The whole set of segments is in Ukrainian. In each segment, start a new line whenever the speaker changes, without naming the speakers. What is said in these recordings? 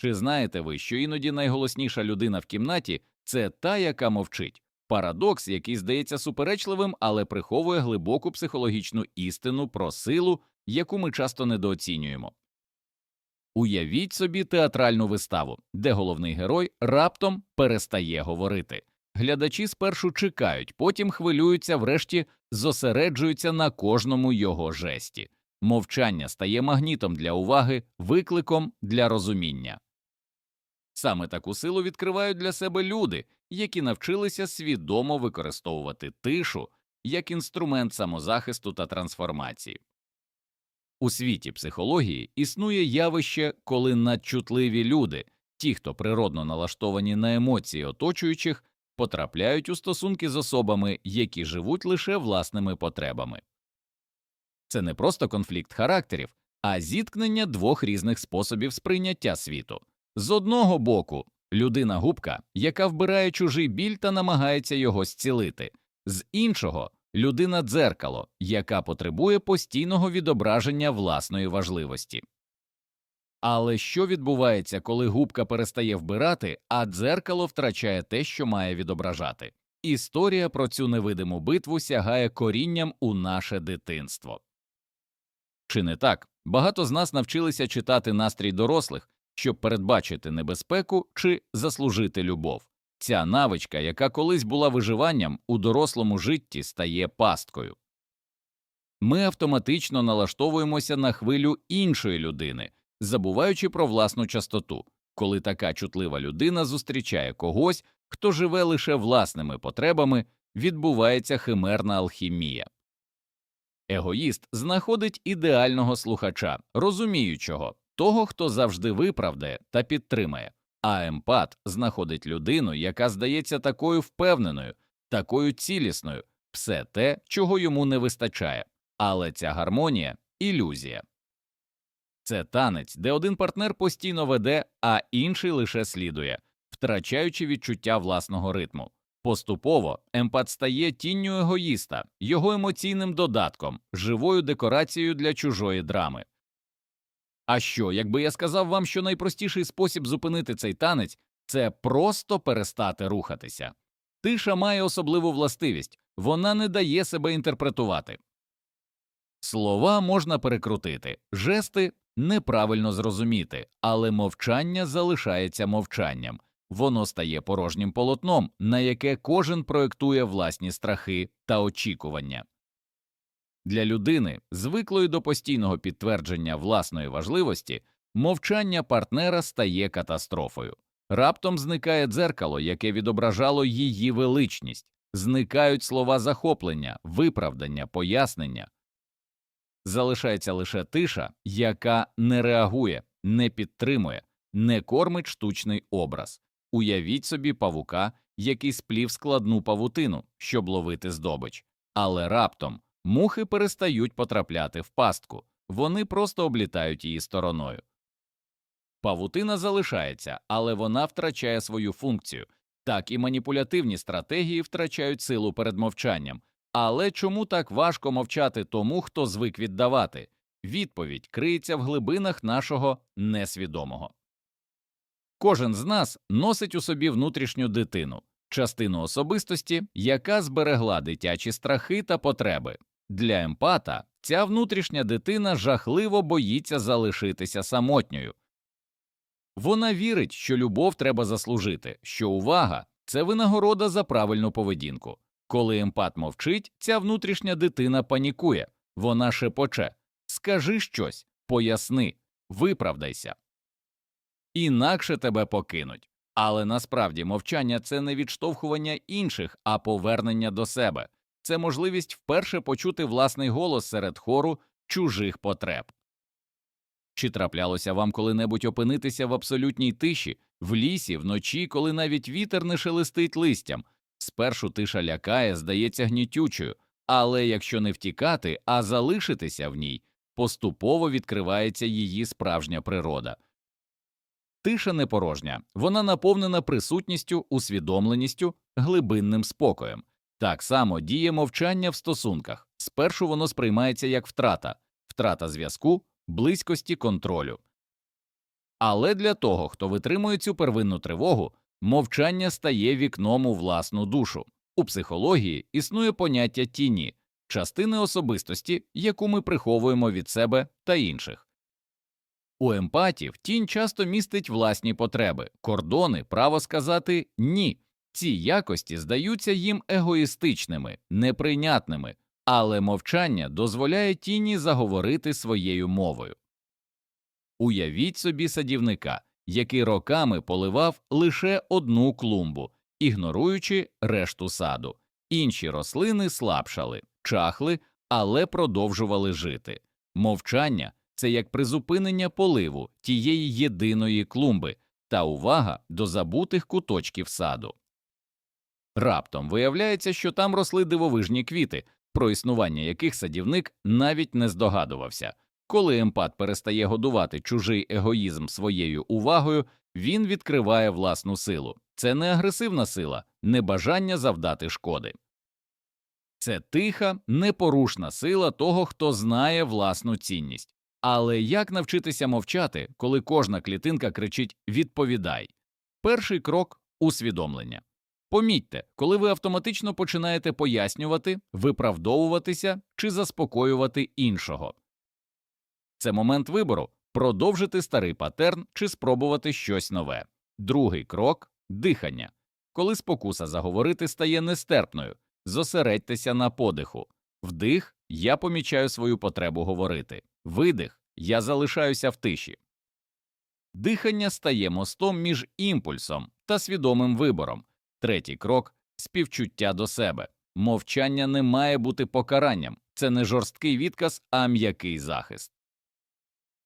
Чи знаєте ви, що іноді найголосніша людина в кімнаті це та, яка мовчить? Парадокс, який здається суперечливим, але приховує глибоку психологічну істину про силу, яку ми часто недооцінюємо. Уявіть собі театральну виставу, де головний герой раптом перестає говорити. Глядачі спершу чекають, потім хвилюються, врешті зосереджуються на кожному його жесті. Мовчання стає магнітом для уваги, викликом для розуміння. Саме таку силу відкривають для себе люди, які навчилися свідомо використовувати тишу як інструмент самозахисту та трансформації. У світі психології існує явище, коли надчутливі люди, ті, хто природно налаштовані на емоції оточуючих, потрапляють у стосунки з особами, які живуть лише власними потребами. Це не просто конфлікт характерів, а зіткнення двох різних способів сприйняття світу. З одного боку, людина губка, яка вбирає чужий біль та намагається його зцілити, з іншого людина дзеркало, яка потребує постійного відображення власної важливості. Але що відбувається, коли губка перестає вбирати, а дзеркало втрачає те, що має відображати? Історія про цю невидиму битву сягає корінням у наше дитинство. Чи не так? Багато з нас навчилися читати настрій дорослих, щоб передбачити небезпеку чи заслужити любов. Ця навичка, яка колись була виживанням, у дорослому житті стає пасткою. Ми автоматично налаштовуємося на хвилю іншої людини, забуваючи про власну частоту, коли така чутлива людина зустрічає когось, хто живе лише власними потребами, відбувається химерна алхімія. Егоїст знаходить ідеального слухача, розуміючого, того, хто завжди виправдає та підтримає, а емпат знаходить людину, яка здається такою впевненою, такою цілісною, все те, чого йому не вистачає, але ця гармонія ілюзія. Це танець, де один партнер постійно веде, а інший лише слідує, втрачаючи відчуття власного ритму. Поступово емпат стає тінню егоїста, його емоційним додатком, живою декорацією для чужої драми. А що, якби я сказав вам, що найпростіший спосіб зупинити цей танець це просто перестати рухатися? Тиша має особливу властивість вона не дає себе інтерпретувати. Слова можна перекрутити, жести неправильно зрозуміти, але мовчання залишається мовчанням воно стає порожнім полотном, на яке кожен проєктує власні страхи та очікування. Для людини, звиклої до постійного підтвердження власної важливості, мовчання партнера стає катастрофою. Раптом зникає дзеркало, яке відображало її величність, зникають слова захоплення, виправдання, пояснення. Залишається лише тиша, яка не реагує, не підтримує, не кормить штучний образ. Уявіть собі павука, який сплів складну павутину, щоб ловити здобич, але раптом мухи перестають потрапляти в пастку, вони просто облітають її стороною. Павутина залишається, але вона втрачає свою функцію, так і маніпулятивні стратегії втрачають силу перед мовчанням. Але чому так важко мовчати тому, хто звик віддавати? Відповідь криється в глибинах нашого несвідомого. Кожен з нас носить у собі внутрішню дитину, частину особистості, яка зберегла дитячі страхи та потреби. Для емпата ця внутрішня дитина жахливо боїться залишитися самотньою. Вона вірить, що любов треба заслужити, що увага це винагорода за правильну поведінку. Коли емпат мовчить, ця внутрішня дитина панікує, вона шепоче Скажи щось, поясни, виправдайся інакше тебе покинуть. Але насправді мовчання це не відштовхування інших, а повернення до себе, це можливість вперше почути власний голос серед хору чужих потреб. Чи траплялося вам коли-небудь опинитися в абсолютній тиші, в лісі, вночі, коли навіть вітер не шелестить листям? Спершу тиша лякає, здається гнітючою, але якщо не втікати, а залишитися в ній, поступово відкривається її справжня природа. Тиша не порожня, вона наповнена присутністю, усвідомленістю, глибинним спокоєм. Так само діє мовчання в стосунках. Спершу воно сприймається як втрата, втрата зв'язку, близькості контролю. Але для того, хто витримує цю первинну тривогу, мовчання стає вікном у власну душу. У психології існує поняття тіні, частини особистості, яку ми приховуємо від себе та інших. У емпатів тінь часто містить власні потреби, кордони, право сказати ні. Ці якості здаються їм егоїстичними, неприйнятними, але мовчання дозволяє тіні заговорити своєю мовою. Уявіть собі садівника, який роками поливав лише одну клумбу, ігноруючи решту саду. Інші рослини слабшали, чахли, але продовжували жити. Мовчання це як призупинення поливу тієї єдиної клумби та увага до забутих куточків саду. Раптом виявляється, що там росли дивовижні квіти, про існування яких садівник навіть не здогадувався. Коли емпат перестає годувати чужий егоїзм своєю увагою, він відкриває власну силу. Це не агресивна сила, не бажання завдати шкоди. Це тиха, непорушна сила того, хто знає власну цінність. Але як навчитися мовчати, коли кожна клітинка кричить Відповідай? Перший крок усвідомлення. Помітьте, коли ви автоматично починаєте пояснювати, виправдовуватися чи заспокоювати іншого. Це момент вибору продовжити старий патерн чи спробувати щось нове. Другий крок дихання. Коли спокуса заговорити стає нестерпною, зосередьтеся на подиху. Вдих я помічаю свою потребу говорити. Видих я залишаюся в тиші. Дихання стає мостом між імпульсом та свідомим вибором. Третій крок співчуття до себе. Мовчання не має бути покаранням, це не жорсткий відказ, а м'який захист.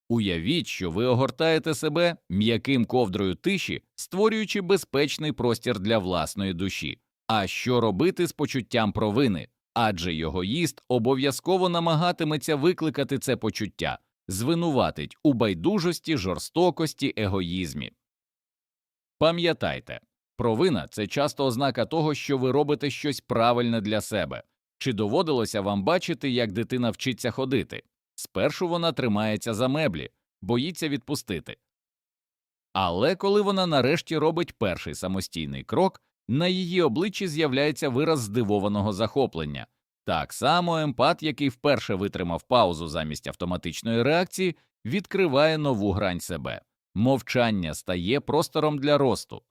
Уявіть, що ви огортаєте себе м'яким ковдрою тиші, створюючи безпечний простір для власної душі. А що робити з почуттям провини? Адже його їст обов'язково намагатиметься викликати це почуття, звинуватить у байдужості, жорстокості, егоїзмі. Пам'ятайте, провина це часто ознака того, що ви робите щось правильне для себе. Чи доводилося вам бачити, як дитина вчиться ходити? Спершу вона тримається за меблі, боїться відпустити. Але коли вона нарешті робить перший самостійний крок, на її обличчі з'являється вираз здивованого захоплення. Так само емпат, який вперше витримав паузу замість автоматичної реакції, відкриває нову грань себе. Мовчання стає простором для росту.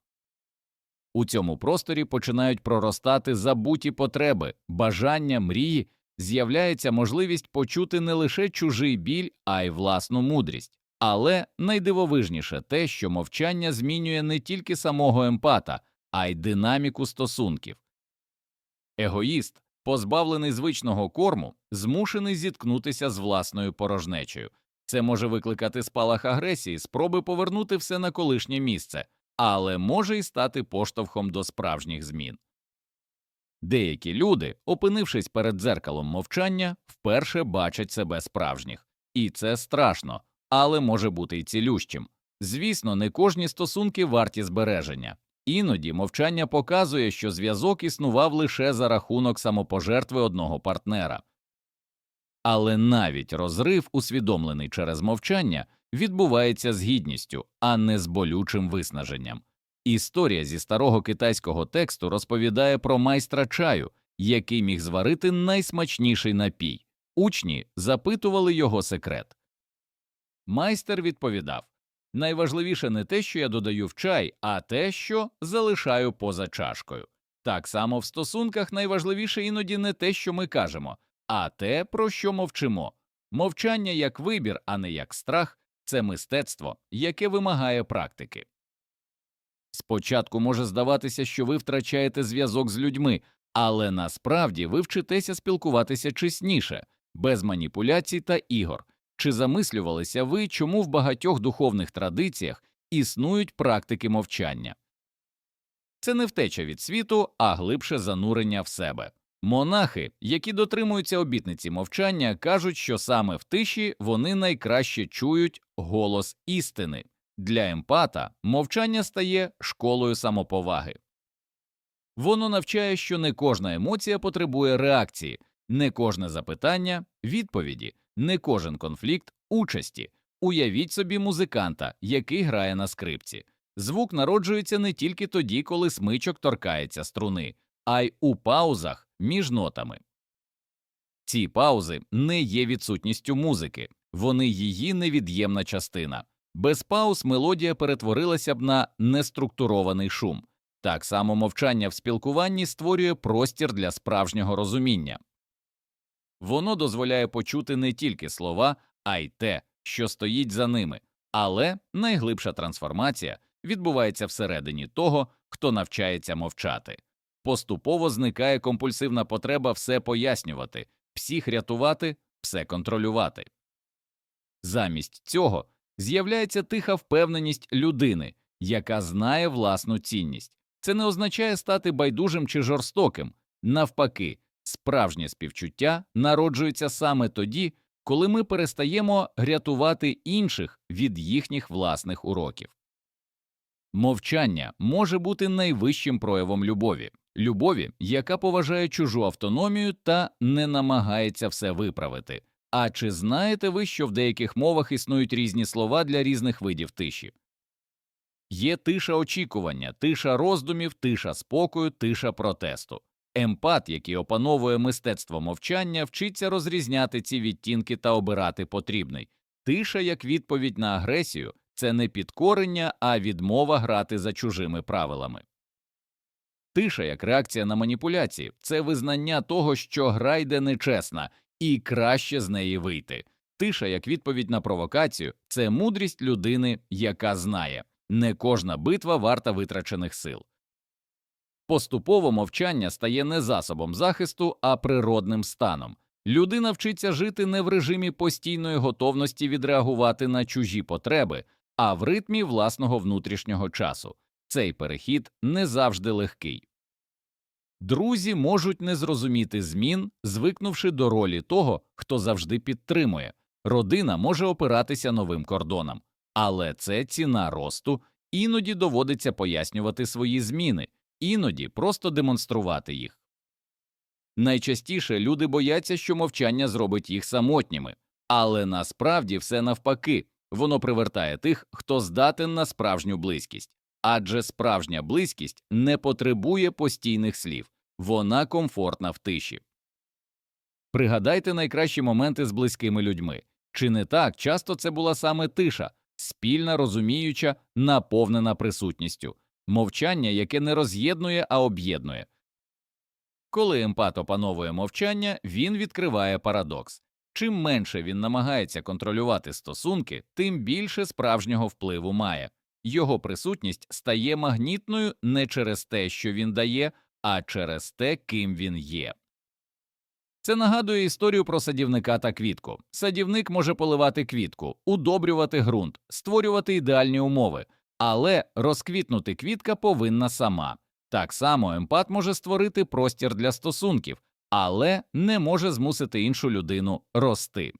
У цьому просторі починають проростати забуті потреби, бажання, мрії, з'являється можливість почути не лише чужий біль, а й власну мудрість. Але найдивовижніше те, що мовчання змінює не тільки самого емпата, а й динаміку стосунків. Егоїст, позбавлений звичного корму, змушений зіткнутися з власною порожнечею. Це може викликати спалах агресії, спроби повернути все на колишнє місце, але може й стати поштовхом до справжніх змін. Деякі люди, опинившись перед дзеркалом мовчання, вперше бачать себе справжніх, і це страшно, але може бути й цілющим. Звісно, не кожні стосунки варті збереження, іноді мовчання показує, що зв'язок існував лише за рахунок самопожертви одного партнера. Але навіть розрив, усвідомлений через мовчання, відбувається з гідністю, а не з болючим виснаженням. Історія зі старого китайського тексту розповідає про майстра чаю, який міг зварити найсмачніший напій. Учні запитували його секрет. Майстер відповідав найважливіше не те, що я додаю в чай, а те, що залишаю поза чашкою. Так само в стосунках найважливіше іноді не те, що ми кажемо, а те, про що мовчимо. Мовчання як вибір, а не як страх це мистецтво, яке вимагає практики. Спочатку може здаватися, що ви втрачаєте зв'язок з людьми, але насправді ви вчитеся спілкуватися чесніше, без маніпуляцій та ігор. Чи замислювалися ви, чому в багатьох духовних традиціях існують практики мовчання? Це не втеча від світу, а глибше занурення в себе. Монахи, які дотримуються обітниці мовчання, кажуть, що саме в тиші вони найкраще чують голос істини. Для емпата мовчання стає школою самоповаги. Воно навчає, що не кожна емоція потребує реакції, не кожне запитання відповіді, не кожен конфлікт участі. Уявіть собі музиканта, який грає на скрипці. Звук народжується не тільки тоді, коли смичок торкається струни, а й у паузах між нотами. Ці паузи не є відсутністю музики, вони її невід'ємна частина. Без пауз мелодія перетворилася б на неструктурований шум. Так само мовчання в спілкуванні створює простір для справжнього розуміння. Воно дозволяє почути не тільки слова, а й те, що стоїть за ними. Але найглибша трансформація відбувається всередині того, хто навчається мовчати. Поступово зникає компульсивна потреба все пояснювати, всіх рятувати, все контролювати. Замість цього з'являється тиха впевненість людини, яка знає власну цінність. Це не означає стати байдужим чи жорстоким. Навпаки, справжнє співчуття народжується саме тоді, коли ми перестаємо рятувати інших від їхніх власних уроків. Мовчання може бути найвищим проявом любові, любові, яка поважає чужу автономію та не намагається все виправити. А чи знаєте ви, що в деяких мовах існують різні слова для різних видів тиші? Є тиша очікування, тиша роздумів, тиша спокою, тиша протесту. Емпат, який опановує мистецтво мовчання, вчиться розрізняти ці відтінки та обирати потрібний. Тиша як відповідь на агресію це не підкорення, а відмова грати за чужими правилами. Тиша як реакція на маніпуляції це визнання того, що гра йде нечесна, і краще з неї вийти. Тиша як відповідь на провокацію це мудрість людини, яка знає не кожна битва варта витрачених сил. Поступово мовчання стає не засобом захисту, а природним станом. Людина вчиться жити не в режимі постійної готовності відреагувати на чужі потреби, а в ритмі власного внутрішнього часу. Цей перехід не завжди легкий. Друзі можуть не зрозуміти змін, звикнувши до ролі того, хто завжди підтримує. Родина може опиратися новим кордонам, але це ціна росту, іноді доводиться пояснювати свої зміни, іноді просто демонструвати їх. Найчастіше люди бояться, що мовчання зробить їх самотніми, але насправді все навпаки воно привертає тих, хто здатен на справжню близькість, адже справжня близькість не потребує постійних слів, вона комфортна в тиші. Пригадайте найкращі моменти з близькими людьми. Чи не так часто це була саме тиша, спільна, розуміюча, наповнена присутністю, мовчання, яке не роз'єднує, а об'єднує. Коли емпат опановує мовчання, він відкриває парадокс. Чим менше він намагається контролювати стосунки, тим більше справжнього впливу має. Його присутність стає магнітною не через те, що він дає, а через те, ким він є. Це нагадує історію про садівника та квітку. Садівник може поливати квітку, удобрювати ґрунт, створювати ідеальні умови, але розквітнути квітка повинна сама. Так само емпат може створити простір для стосунків, але не може змусити іншу людину рости.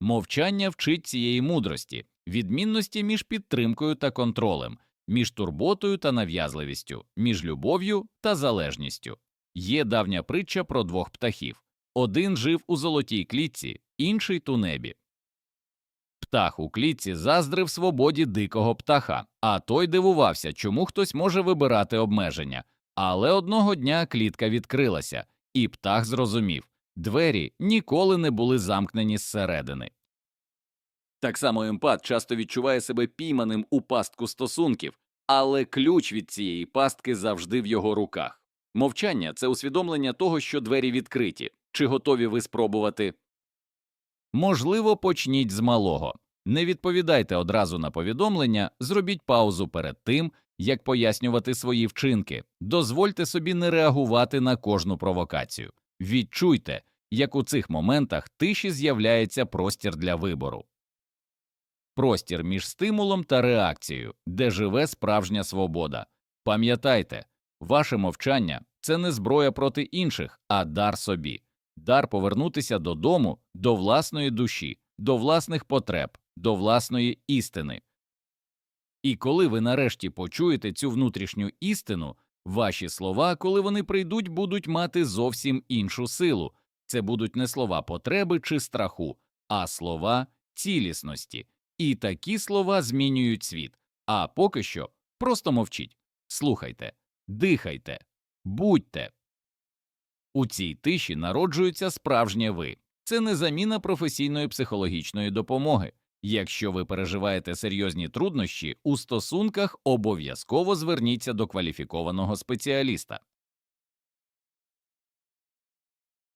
Мовчання вчить цієї мудрості, відмінності між підтримкою та контролем, між турботою та нав'язливістю, між любов'ю та залежністю. Є давня притча про двох птахів один жив у золотій клітці, інший ту небі. Птах у клітці заздрив свободі дикого птаха, а той дивувався, чому хтось може вибирати обмеження. Але одного дня клітка відкрилася, і птах зрозумів двері ніколи не були замкнені зсередини. Так само емпат часто відчуває себе пійманим у пастку стосунків, але ключ від цієї пастки завжди в його руках. Мовчання це усвідомлення того, що двері відкриті, чи готові ви спробувати. Можливо, почніть з малого. Не відповідайте одразу на повідомлення, зробіть паузу перед тим, як пояснювати свої вчинки, дозвольте собі не реагувати на кожну провокацію. Відчуйте, як у цих моментах тиші з'являється простір для вибору. Простір між стимулом та реакцією, де живе справжня свобода. Пам'ятайте, ваше мовчання це не зброя проти інших, а дар собі, дар повернутися додому, до власної душі, до власних потреб, до власної істини. І коли ви нарешті почуєте цю внутрішню істину, ваші слова, коли вони прийдуть, будуть мати зовсім іншу силу. Це будуть не слова потреби чи страху, а слова цілісності. І такі слова змінюють світ. А поки що просто мовчіть, слухайте, дихайте, будьте. У цій тиші народжується справжнє ви. Це не заміна професійної психологічної допомоги. Якщо ви переживаєте серйозні труднощі у стосунках, обов'язково зверніться до кваліфікованого спеціаліста.